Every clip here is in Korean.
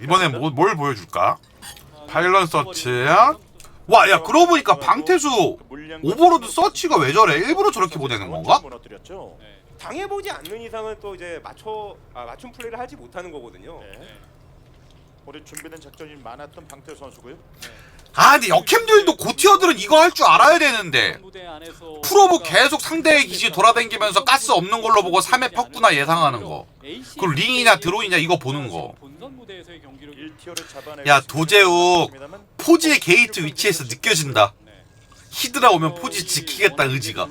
이번엔 뭐, 뭘 보여줄까? 파일런 서치. 와, 야, 그러고 보니까 방태수 오버로드 서치가 왜 저래? 일부러 저렇게 보내는 건가? 무너뜨렸죠. 네. 당해보지 않는 이상은 또 이제 맞춰 아, 맞춤 플레이를 하지 못하는 거거든요. 네. 우리 준비된 작전이 많았던 방태 선수고요. 아, 근데 역캠들도 고티어들은 이거 할 줄 알아야 되는데. 프로브 계속 상대의 기지 돌아다니면서 가스 없는 걸로 보고 3회 폈구나 예상하는 거. 그리고 링이냐 드론이냐 이거 보는 거. 본선 무대에서의 경기력이 1티어를 잡아내고 야, 도제욱. 있습니다만 포지의 게이트 위치에서 느껴진다. 네. 히드라 오면 포지 지키겠다 의지가.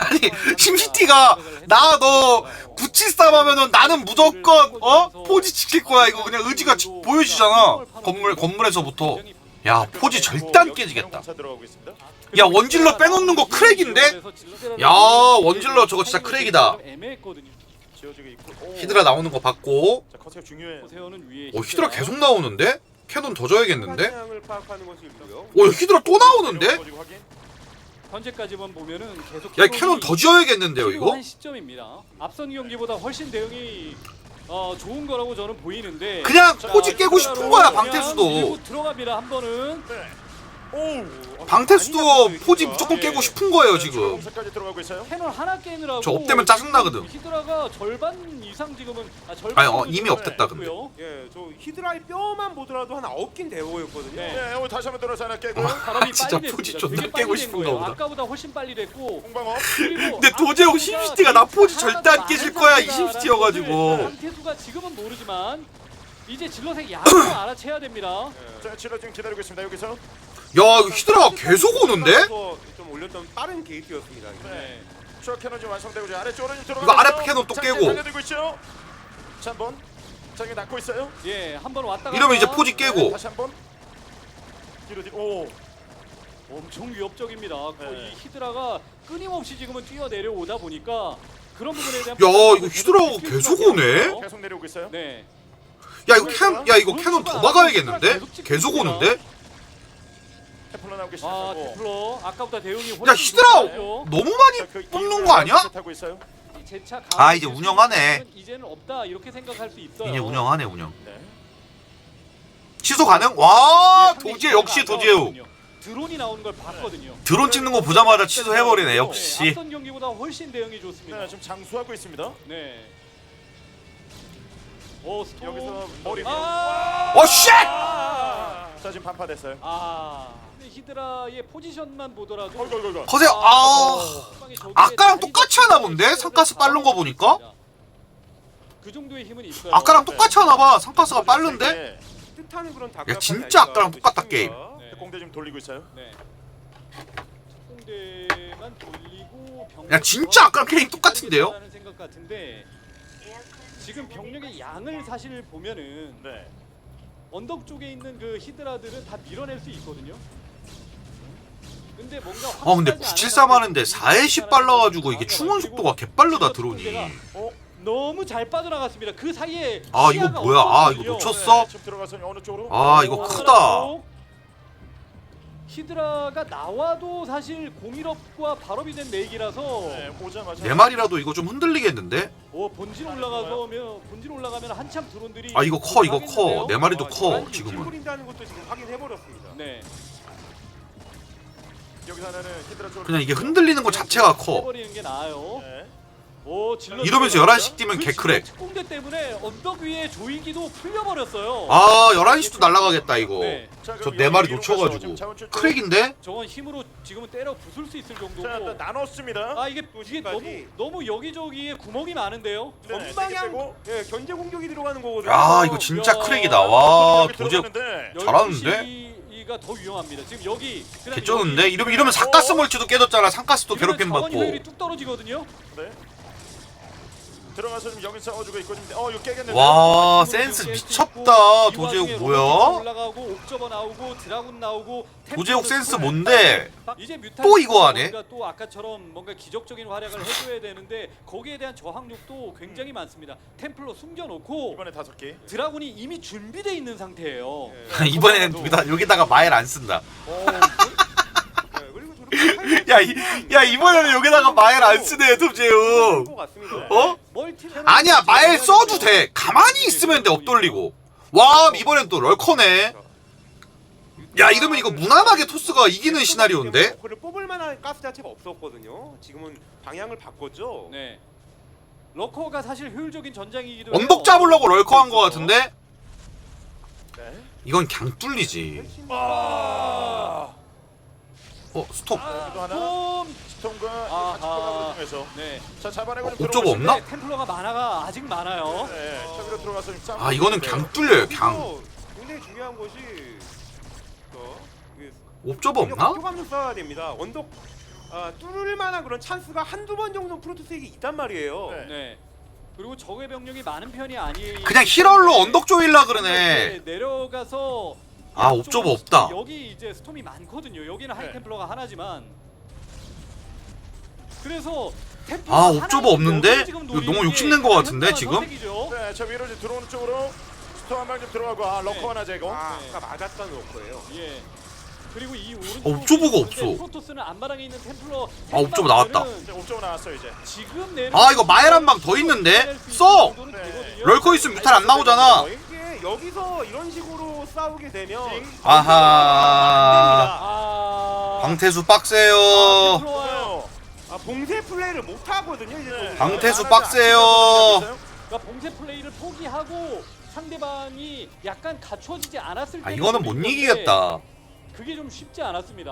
아니 심시티가 나 너 구치 싸움 하면은 나는 무조건 어 포지 지킬 거야 이거 그냥 의지가 지- 보여지잖아 건물 건물에서부터 야 포지 절대 안 깨지겠다 있습니다. 야 원질러 빼놓는 거 크랙인데 야 원질러 저거 진짜 크랙이다 애매했거든요. 지어지고 있고. 오. 히드라 나오는 거 봤고 자, 커세가 중요해요. 세어는 위에 어 히드라 계속 나오는데 캐논 더 줘야겠는데 방향을 파악하는 것이 있고요. 오 히드라 또 나오는데 확인. 현재까지만 보면은 계속 야 캐논 더 지어야겠는데요 이거 필요한 시점입니다. 앞선 경기보다 훨씬 대응이 어, 좋은 거라고 저는 보이는데 그냥 자, 포지 깨고 싶은 거야 방태수도 들어갑니다 한 번은 네. 오. 방태수도 포지 무조건 깨고 싶은 거예요 네, 추가 지금 공사까지 들어가고 있어요. 캐논 하나 깨느라고 저 업되면 짜증나거든. 히드라가 절반 이상 지금은 아, 절반 아니, 어, 정도 이미 업됐다, 근데. 예, 저 히드라의 뼈만 보더라도 한 아홉 긴 대호였거든요. 네. 네, 오 다시 한번 들어서 하나 깨고 요. 바람이 진짜 빨리 포지 됐습니다. 존나 되게 빨리 깨고 된 싶은가 거예요. 보다. 아까보다 훨씬 빨리 됐고. 그리고 근데 도제욱 앞서가 심시티가 나 포지 절대 안 깨질 거야, 이 심시티여가지고. 강태수가 지금은 모르지만 이제 질럿의 양을 알아채야 됩니다. 자, 치료 지금 기다리고 있습니다. 여기서. 야 이거 히드라가 계속 오는데? 좀 올렸던 빠른 게이트였습니다. 이거. 네. 추가 캐논 지금 완성되고 이제 아래쪽으로 들어가. 이거 아래 캐논 또 깨고. 달려들고 있죠. 자, 한 번. 자, 이게 낳고 있어요. 예, 한 번 왔다가 이러면 이제 포지 깨고 다시 한 번. 뒤로 뒤로. 오. 엄청 위협적입니다. 그 네. 이 히드라가 끊임없이 지금은 뛰어 내려오다 보니까 그런 부분에 대한 야, 이거 히드라가 계속 오네? 계속 내려오고 있어요. 네. 야 이거 캐, 야 이거 캐논 더 박아야겠는데? 계속 오는데? 테플러 나오기 아, 시작하고. 테플러 아까보다 대응이 야 히드라 너무 많이 뽑는 거 아니야? 타고 있어요. 제차 아, 이제 운영하네. 이제는 없다 이렇게 생각할 수 있어요. 이제 운영하네 운영 네. 취소 가능? 와 예, 히드라가 역시 나왔거든요. 드론이 나오는 걸 봤거든요. 드론 찍는 거 보자마자 취소해버리네 역시 앞선 경기보다 훨씬 대응이 좋습니다. 네, 지금 장수하고 있습니다. 네. 오 스톱. 여기서 머리 위에. 아! 어 쉣! 자, 지금 반파 됐어요. 아. 근데 히드라의 포지션만 보더라도 어이구, 어이구. 거세요 아 저기에 아까랑 자리 똑같이 하나 본데? 상가스 빠른 거 보니까? 그 정도의 힘은 있어요. 아까랑 똑같이 하나 봐 상가스가 빠른데? 네. 뜻하는 그런 다. 야, 진짜 아까랑 똑같다, 게임. 네. 공대 지금 돌리고 있어요. 네. 공대만 돌리고 병력 야, 진짜 아까랑 게임 똑같은데요? 생각 같은데 지금 병력의 양을 사실 보면은 네. 언덕 쪽에 있는 그 히드라들은 다 밀어낼 수 있거든요. 근데 뭔가 어 근데 확실하지 973 않은 하는데 4회씩 빨라가지고 이게 충원 속도가 개빠르다 드론이 어? 너무 잘 빠져나갔습니다. 그 사이에 아, 이거 뭐야? 아, 이거. 놓쳤어? 네, 들어가서 어느 쪽으로? 아 이거 크다 히드라가 나와도 사실 공일업과 발업이 된 레이기라서 네, 오자마자. 내 말이라도 이거 좀 흔들리겠는데? 어, 본진 올라가면 본진 올라가면 한참 드론들이 아 이거 커 이거 하겠는데요? 커내 말이도 아, 커 지금 지금은 뿌린다는 것도 지금 확인해 버렸습니다. 네. 여기서 하나는 히드라 쪽으로. 그냥 이게 흔들리는 거 자체가 커 해버리는 게 나아요. 네. 이러면서 11시 뛰면 그 개크랙. 특공대 때문에 언덕 위에 조이기도 풀려버렸어요. 아 11시도 날라가겠다 이거 네. 자, 저 말이 위로 놓쳐가지고. 크랙인데? 저건 힘으로 지금은 때려 부술 수 있을 정도고. 나눴습니다. 아 이게 이게 너무. 너무 여기저기에 구멍이 많은데요. 네, 전방향. 예, 견제 공격이 들어가는 거거든요. 야 이거 진짜 야. 크랙이다 와 도저히. 잘하는데? 가더 위험합니다. 지금 여기 개쩌는데? 이러면 이러면 사가스 멀티도 깨졌잖아 상가스도 괴롭힘 받고 뚝 떨어지거든요. 네. 들어가서 지금 여기 싸워주고 있고 지금 어 이거 깨겠는데. 와 센스 미쳤다 도제욱 뭐야? 올라가고 옥저버 나오고 드라군 나오고 도제욱 템플러도 센스. 뭔데? 이제 뮤탄 또 이거 하네? 또 아까처럼 뭔가 기적적인 활약을 해줘야 되는데 거기에 대한 저항력도 굉장히 많습니다. 템플러 숨겨놓고 이번에 다섯 개. 드라군이 이미 준비돼 있는 상태예요. 예. 이번에는 여기다, 여기다가 마엘 안 쓴다 어, 야, 이, 야 이번에는 여기다가 마엘 안 쓰네 도제욱. 어? 멀티 아니야 마엘 써도 돼 가만히 있으면 돼 엎돌리고 와 이번엔 또 럴커네 야 이러면 이거 무난하게 토스가 이기는 시나리오인데 그를 뽑을 만한 가스 자체가 없었거든요. 지금은 방향을 바꿨죠. 네. 러커가 사실 효율적인 전장이기도 언덕 잡으려고 럴커 한 거 같은데 네. 이건 그냥 뚫리지 아. 어 스톱 하나. 좀 스톰과 아하. 같이 들어가고 중에서 네. 자 잡아내고 어, 좀 옵저버 들어오고 없나? 네, 템플러가 만화가 아직 많아요. 네, 저기로 들어가서 좀 싸움. 아 이거는 그냥 뚫려요 그냥 굉장히 중요한 것이 어, 이게 옵저버 없나? 교감도 써야 됩니다. 언덕 아, 뚫을 만한 그런 찬스가 한두 번 정도 프로토스에게 있단 말이에요. 네. 네. 그리고 적의 병력이 많은 편이 아니에요. 그냥 히럴로 언덕 조일라 그러네 내려가서 아, 옵저버 없다. 여기 이제 스톰이 많거든요. 여기는 네. 하이템플러가 하나지만 그래서 아, 옵저버 없는데? 이거 너무 욕심낸 것 같은데, 지금? 네, 저 위로 이제 들어오는 쪽으로 스톰 한방 좀 들어가고 아 럭커 네. 하나 제거. 아, 아까 맞았던 로커예요. 예. 그리고 이 오른쪽 어, 옵저버가 없어. 프로토스는 앞마당에 있는 템플러 아, 옵저버 나왔다. 이제 옵저버 나왔어요 이제. 지금 내려 아, 이거 마엘 한방더 있는데? 써! 네. 럴커 있으면 뮤탈 안 나오잖아 이게 여기서 이런 식으로 싸우게 되면 아하 아 방태수 빡세요. 좋아요. 아, 봉쇄 플레이를 못 하거든요. 이제 네. 방태수 빡세요. 그러니까 봉쇄 플레이를 포기하고 상대방이 약간 갖춰지지 않았을 때 아 이거는 못 이기겠다 그게 좀 쉽지 않았습니다.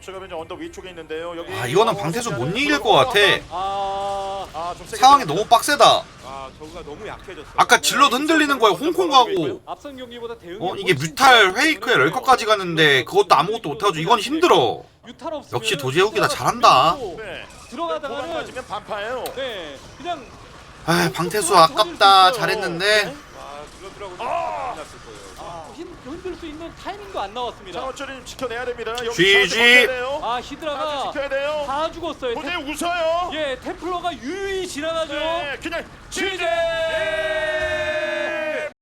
제가 이제 언덕 위쪽에 있는데요. 여기 아 이거는 방태수 못 이길 것 같아 아 아 좀 세게 상황이. 너무 빡세다 아, 저가 너무 약해졌어요. 아까 질럿 흔들리는 거에 홍콩 가고 앞선 경기보다 대응이 어 이게 훨씬 뮤탈 페이크에 럴커까지 갔는데 그것도 아무것도 못하죠 이건 힘들어 유탈 없으면 역시 도제욱이 다 잘한다. 네. 들어가다가는 반파예요. 네 그냥 아 방태수 아깝다 잘했는데 아, 아! 흔들 수 있는 타이밍도 안 나왔습니다. 자 어쩌리 지켜내야 됩니다. 여기 GG. 지켜야 돼요. 아 아주 히드라가 지켜야 돼요. 다 죽었어요. 템, 웃어요. 예 템플러가 유유히 지나가죠. 네, 그냥 취재! 지제.